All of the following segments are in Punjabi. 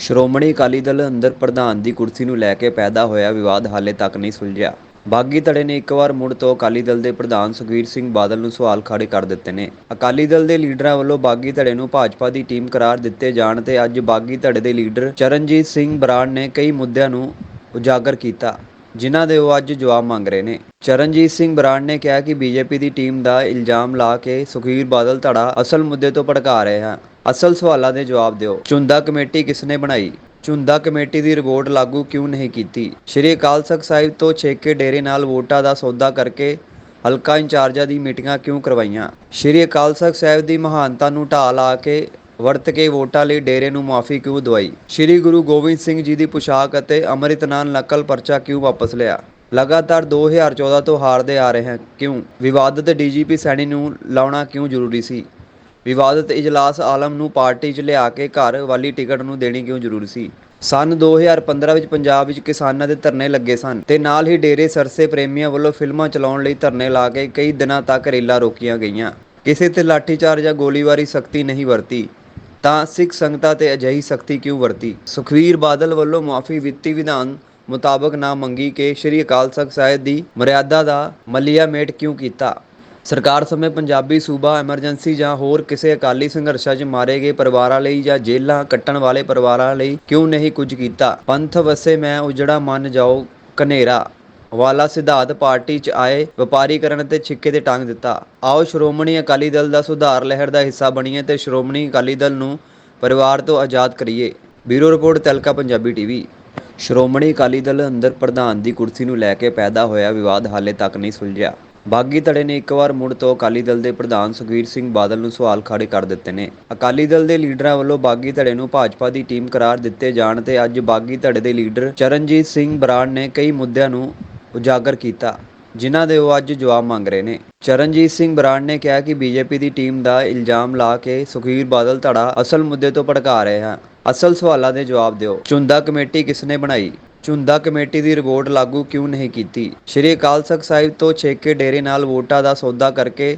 ਸ਼੍ਰੋਮਣੀ ਅਕਾਲੀ ਦਲ ਅੰਦਰ ਪ੍ਰਧਾਨ ਦੀ ਕੁਰਸੀ ਨੂੰ ਲੈ ਕੇ ਪੈਦਾ ਹੋਇਆ ਵਿਵਾਦ ਹਾਲੇ ਤੱਕ ਨਹੀਂ ਸੁਲਝਿਆ। ਬਾਗੀ ਧੜੇ ਨੇ ਇੱਕ ਵਾਰ ਮੁੜ ਤੋਂ ਅਕਾਲੀ ਦਲ ਦੇ ਪ੍ਰਧਾਨ ਸੁਖਬੀਰ ਸਿੰਘ ਬਾਦਲ ਨੂੰ ਸਵਾਲ ਖੜੇ ਕਰ ਦਿੱਤੇ ਨੇ। ਅਕਾਲੀ ਦਲ ਦੇ ਲੀਡਰਾਂ ਵੱਲੋਂ ਬਾਗੀ ਧੜੇ ਨੂੰ ਭਾਜਪਾ ਦੀ ਟੀਮ ਕਰਾਰ ਦਿੱਤੇ ਜਾਣ ਤੇ ਅੱਜ ਬਾਗੀ ਧੜੇ ਦੇ ਲੀਡਰ ਚਰਨਜੀਤ ਸਿੰਘ ਬਰਾੜ ਨੇ ਕਈ ਮੁੱਦਿਆਂ ਨੂੰ ਉਜਾਗਰ ਕੀਤਾ। ਜਿਨ੍ਹਾਂ ਦੇ ਉਹ ਅੱਜ ਜਵਾਬ ਮੰਗ ਰਹੇ ਨੇ। ਚਰਨਜੀਤ ਸਿੰਘ ਬਰਾੜ ਨੇ ਕਿਹਾ ਕਿ ਬੀਜੇਪੀ ਦੀ ਟੀਮ ਦਾ ਇਲਜ਼ਾਮ ਲਾ ਕੇ ਸੁਖਬੀਰ ਬਾਦਲ ਧੜਾ ਅਸਲ ਮੁੱਦੇ ਤੋਂ ਭੜਕਾ ਰਹੇ ਹਨ। ਅਸਲ ਸਵਾਲਾਂ ਦੇ ਜਵਾਬ ਦਿਓ। ਚੁੰਦਾ ਕਮੇਟੀ ਕਿਸਨੇ ਬਣਾਈ? ਚੁੰਦਾ ਕਮੇਟੀ ਦੀ ਰਿਪੋਰਟ ਲਾਗੂ ਕਿਉਂ ਨਹੀਂ ਕੀਤੀ? ਸ਼੍ਰੀ ਅਕਾਲ ਤਖਤ ਸਾਹਿਬ ਤੋਂ ਛੇਕੇ ਡੇਰੇ ਨਾਲ ਵੋਟਾਂ ਦਾ ਸੌਦਾ ਕਰਕੇ ਹਲਕਾ ਇੰਚਾਰਜਾਂ ਦੀ ਮੀਟਿੰਗਾਂ ਕਿਉਂ ਕਰਵਾਈਆਂ? ਸ਼੍ਰੀ ਅਕਾਲ ਤਖਤ ਸਾਹਿਬ ਦੀ ਮਹਾਨਤਾ ਨੂੰ ਢਾਹ ਲਾ ਕੇ ਵਰਤ ਕੇ ਵੋਟਾਂ ਲਈ ਡੇਰੇ ਨੂੰ ਮਾਫੀ ਕਿਉਂ ਦਵਾਈ? ਸ਼੍ਰੀ ਗੁਰੂ ਗੋਬਿੰਦ ਸਿੰਘ ਜੀ ਦੀ ਪੁਸ਼ਾਕ ਅਤੇ ਅੰਮ੍ਰਿਤ ਨਾਲ ਨਕਲ ਪਰਚਾ ਕਿਉਂ ਵਾਪਸ ਲਿਆ? ਲਗਾਤਾਰ 2014 ਤੋਂ ਹਾਰਦੇ ਆ ਰਹੇ ਹਨ ਕਿਉਂ? ਵਿਵਾਦਤ ਡੀਜੀਪੀ ਸੈਣੀ ਨੂੰ ਲਾਉਣਾ ਕਿਉਂ ਜ਼ਰੂਰੀ ਸੀ? ਵਿਵਾਦਤ ਇਜਲਾਸ ਆਲਮ ਨੂੰ ਪਾਰਟੀ 'ਚ ਲਿਆ ਕੇ ਘਰ ਵਾਲੀ ਟਿਕਟ ਨੂੰ ਦੇਣੀ ਕਿਉਂ ਜ਼ਰੂਰੀ ਸੀ? ਸਨ 2015 ਵਿੱਚ ਪੰਜਾਬ ਵਿੱਚ ਕਿਸਾਨਾਂ ਦੇ ਧਰਨੇ ਲੱਗੇ ਸਨ ਤੇ ਨਾਲ ਹੀ ਡੇਰੇ ਸਰਸੇ ਪ੍ਰੇਮੀਆਂ ਵੱਲੋਂ ਫਿਲਮਾਂ ਚਲਾਉਣ ਲਈ ਧਰਨੇ ਲਾ ਕੇ ਕਈ ਦਿਨਾਂ ਤੱਕ ਰੇਲਾਂ ਰੋਕੀਆਂ ਗਈਆਂ। ਕਿਸੇ ਤੇ ਲਾਠੀਚਾਰਜ ਜਾਂ ਗੋਲੀਬਾਰੀ ਸਖਤੀ ਨਹੀਂ ਵਰਤੀ। ਤਾਂ ਸਿੱਖ ਸੰਗਤਾਂ ਤੇ ਅਜਿਹੀ ਸਖਤੀ ਕਿਉਂ ਵਰਤੀ? ਸੁਖਵੀਰ ਬਾਦਲ ਵੱਲੋਂ ਮਾਫੀ ਵਿੱਤੀ ਵਿਧਾਨ ਮੁਤਾਬਕ ਨਾ ਮੰਗੀ ਕਿ ਸ਼੍ਰੀ ਅਕਾਲ ਤਖਤ ਸਾਹਿਬ ਦੀ ਮਰਿਆਦਾ ਦਾ ਮੱਲਿਆ ਮੇਟ ਕਿਉਂ ਕੀਤਾ? ਸਰਕਾਰ ਸਮੇਂ ਪੰਜਾਬੀ ਸੂਬਾ ਐਮਰਜੈਂਸੀ ਜਾਂ ਹੋਰ ਕਿਸੇ ਅਕਾਲੀ ਸੰਘਰਸ਼ਾਂ 'ਚ ਮਾਰੇ ਗਏ ਪਰਿਵਾਰਾਂ ਲਈ ਜਾਂ ਜੇਲ੍ਹਾਂ ਕੱਟਣ ਵਾਲੇ ਪਰਿਵਾਰਾਂ ਲਈ ਕਿਉਂ ਨਹੀਂ ਕੁਝ ਕੀਤਾ? ਪੰਥ ਵਸੇ ਮੈਂ ਉਜੜਾ ਮੰਨ ਜਾਓ ਕਨੇਰਾ ਵਾਲਾ ਸਿਧਾਂਤ ਪਾਰਟੀ 'ਚ ਆਏ ਵਪਾਰੀਕਰਨ ਤੇ ਛਿੱਕੇ ਤੇ ਟੰਗ ਦਿੱਤਾ। ਆਓ ਸ਼੍ਰੋਮਣੀ ਅਕਾਲੀ ਦਲ ਦਾ ਸੁਧਾਰ ਲਹਿਰ ਦਾ ਹਿੱਸਾ ਬਣੀਏ ਤੇ ਸ਼੍ਰੋਮਣੀ ਅਕਾਲੀ ਦਲ ਨੂੰ ਪਰਿਵਾਰ ਤੋਂ ਆਜ਼ਾਦ ਕਰੀਏ। ਬਿਊਰੋ ਰਿਪੋਰਟ, ਤਲਕਾ ਪੰਜਾਬੀ ਟੀਵੀ। ਸ਼੍ਰੋਮਣੀ ਅਕਾਲੀ ਦਲ ਅੰਦਰ ਪ੍ਰਧਾਨ ਦੀ ਕੁਰਸੀ ਨੂੰ ਲੈ ਕੇ ਪੈਦਾ ਹੋਇਆ ਵਿਵਾਦ ਹਾਲੇ ਤੱਕ ਨਹੀਂ ਸੁਲਝਿਆ। ਬਾਗੀ ਧੜੇ ਨੇ ਇੱਕ ਵਾਰ ਮੁੜ ਤੋਂ ਅਕਾਲੀ ਦਲ ਦੇ ਪ੍ਰਧਾਨ ਸੁਖਬੀਰ ਸਿੰਘ ਬਾਦਲ ਨੂੰ ਸਵਾਲ ਖੜੇ ਕਰ ਦਿੱਤੇ ਨੇ। ਅਕਾਲੀ ਦਲ ਦੇ ਲੀਡਰਾਂ ਵੱਲੋਂ ਬਾਗੀ ਧੜੇ ਨੂੰ ਭਾਜਪਾ ਦੀ ਟੀਮ ਕਰਾਰ ਦਿੱਤੇ ਜਾਣ ਤੇ ਅੱਜ ਬਾਗੀ ਧੜੇ ਦੇ ਲੀਡਰ ਚਰਨਜੀਤ ਸਿੰਘ ਬਰਾੜ ਨੇ ਕਈ ਮੁੱਦਿਆਂ ਨੂੰ ਉਜਾਗਰ ਕੀਤਾ, ਜਿਨ੍ਹਾਂ ਦੇ ਉਹ ਅੱਜ ਜਵਾਬ ਮੰਗ ਰਹੇ ਨੇ। ਚਰਨਜੀਤ ਸਿੰਘ ਬਰਾੜ ਨੇ ਕਿਹਾ ਕਿ ਬੀਜੇਪੀ ਦੀ ਟੀਮ ਦਾ ਇਲਜ਼ਾਮ ਲਾ ਕੇ ਸੁਖਬੀਰ ਬਾਦਲ ਧੜਾ ਅਸਲ ਮੁੱਦੇ ਤੋਂ ਭੜਕਾ ਰਹੇ ਹਨ। ਅਸਲ ਸਵਾਲਾਂ ਦੇ ਜਵਾਬ ਦਿਓ। ਚੁੰਦਾ ਕਮੇਟੀ ਕਿਸਨੇ ਬਣਾਈ? ਚੁੰਦਾ ਕਮੇਟੀ ਦੀ ਰਿਪੋਰਟ ਲਾਗੂ ਕਿਉਂ ਨਹੀਂ ਕੀਤੀ? ਸ਼੍ਰੀ ਅਕਾਲ ਤਖਤ ਸਾਹਿਬ ਤੋਂ ਛੇਕੇ ਡੇਰੇ ਨਾਲ ਵੋਟਾਂ ਦਾ ਸੌਦਾ ਕਰਕੇ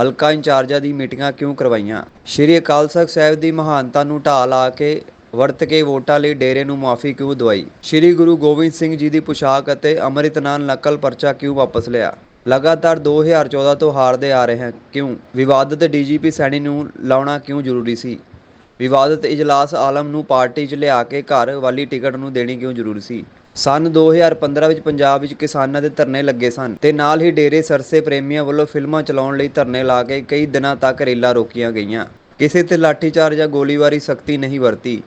ਹਲਕਾ ਇੰਚਾਰਜਾਂ ਦੀ ਮੀਟਿੰਗਾਂ ਕਿਉਂ ਕਰਵਾਈਆਂ? ਸ਼੍ਰੀ ਅਕਾਲ ਤਖਤ ਸਾਹਿਬ ਦੀ ਮਹਾਨਤਾ ਨੂੰ ਢਾਹ ਲਾ ਕੇ ਵਰਤ ਕੇ ਵੋਟਾਂ ਲਈ ਡੇਰੇ ਨੂੰ ਮਾਫੀ ਕਿਉਂ ਦਵਾਈ? ਸ਼੍ਰੀ ਗੁਰੂ ਗੋਬਿੰਦ ਸਿੰਘ ਜੀ ਦੀ ਪੁਸ਼ਾਕ ਅਤੇ ਅੰਮ੍ਰਿਤ ਨਾਲ ਨਕਲ ਪਰਚਾ ਕਿਉਂ ਵਾਪਸ ਲਿਆ? ਲਗਾਤਾਰ 2014 ਤੋਂ ਹਾਰਦੇ ਆ ਰਹੇ ਹਨ ਕਿਉਂ? ਵਿਵਾਦਤ ਡੀਜੀਪੀ ਸੈਣੀ ਨੂੰ ਲਾਉਣਾ ਕਿਉਂ ਜ਼ਰੂਰੀ ਸੀ? ਵਿਵਾਦਤ ਇਜਲਾਸ ਆਲਮ ਨੂੰ ਪਾਰਟੀ 'ਚ ਲਿਆ ਕੇ ਘਰ ਵਾਲੀ ਟਿਕਟ ਨੂੰ ਦੇਣੀ ਕਿਉਂ ਜ਼ਰੂਰੀ ਸੀ? ਸਨ 2015 ਵਿੱਚ ਪੰਜਾਬ ਵਿੱਚ ਕਿਸਾਨਾਂ ਦੇ ਧਰਨੇ ਲੱਗੇ ਸਨ ਤੇ ਨਾਲ ਹੀ ਡੇਰੇ ਸਰਸੇ ਪ੍ਰੇਮੀਆਂ ਵੱਲੋਂ ਫਿਲਮਾਂ ਚਲਾਉਣ ਲਈ ਧਰਨੇ ਲਾ ਕੇ ਕਈ ਦਿਨਾਂ ਤੱਕ ਰੇਲਾਂ ਰੋਕੀਆਂ ਗਈਆਂ। ਕਿਸੇ ਤੇ ਲਾਠੀਚਾਰਜ ਜਾਂ ਗੋਲੀਬਾਰੀ ਸਖਤੀ ਨਹੀਂ ਵਰਤੀ।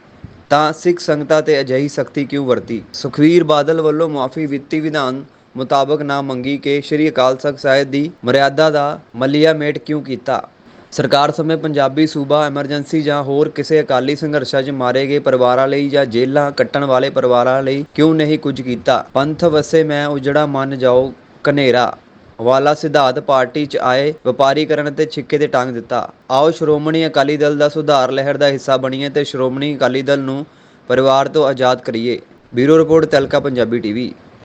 ਤਾਂ ਸਿੱਖ ਸੰਗਤਾਂ ਤੇ ਅਜਿਹੀ ਸਖਤੀ ਕਿਉਂ ਵਰਤੀ? ਸੁਖਵੀਰ ਬਾਦਲ ਵੱਲੋਂ ਮਾਫੀ ਵਿੱਤੀ ਵਿਧਾਨ ਮੁਤਾਬਕ ਨਾ ਮੰਗੀ ਕਿ ਸ਼੍ਰੀ ਅਕਾਲ ਤਖਤ ਸਾਹਿਬ ਦੀ ਮਰਿਆਦਾ ਦਾ ਮੱਲਿਆ ਮੇਟ ਕਿਉਂ ਕੀਤਾ? ਸਰਕਾਰ ਸਮੇਂ ਪੰਜਾਬੀ ਸੂਬਾ ਐਮਰਜੈਂਸੀ ਜਾਂ ਹੋਰ ਕਿਸੇ ਅਕਾਲੀ ਸੰਘਰਸ਼ਾਂ 'ਚ ਮਾਰੇ ਗਏ ਪਰਿਵਾਰਾਂ ਲਈ ਜਾਂ ਜੇਲ੍ਹਾਂ ਕੱਟਣ ਵਾਲੇ ਪਰਿਵਾਰਾਂ ਲਈ ਕਿਉਂ ਨਹੀਂ ਕੁਝ ਕੀਤਾ? ਪੰਥ ਵਸੇ ਮੈਂ ਉਜੜਾ ਮੰਨ ਜਾਓ ਕਨੇਰਾ ਵਾਲਾ ਸਿਧਾਂਤ ਪਾਰਟੀ 'ਚ ਆਏ ਵਪਾਰੀਕਰਨ ਤੇ ਛਿੱਕੇ ਤੇ ਟੰਗ ਦਿੱਤਾ। ਆਓ ਸ਼੍ਰੋਮਣੀ ਅਕਾਲੀ ਦਲ ਦਾ ਸੁਧਾਰ ਲਹਿਰ ਦਾ ਹਿੱਸਾ ਬਣੀਏ ਤੇ ਸ਼੍ਰੋਮਣੀ ਅਕਾਲੀ ਦਲ ਨੂੰ ਪਰਿਵਾਰ ਤੋਂ ਆਜ਼ਾਦ ਕਰੀਏ। ਬਿਊਰੋ ਰਿਪੋਰਟ ਤਲਕਾ ਪੰਜਾਬੀ ਟੀਵੀ।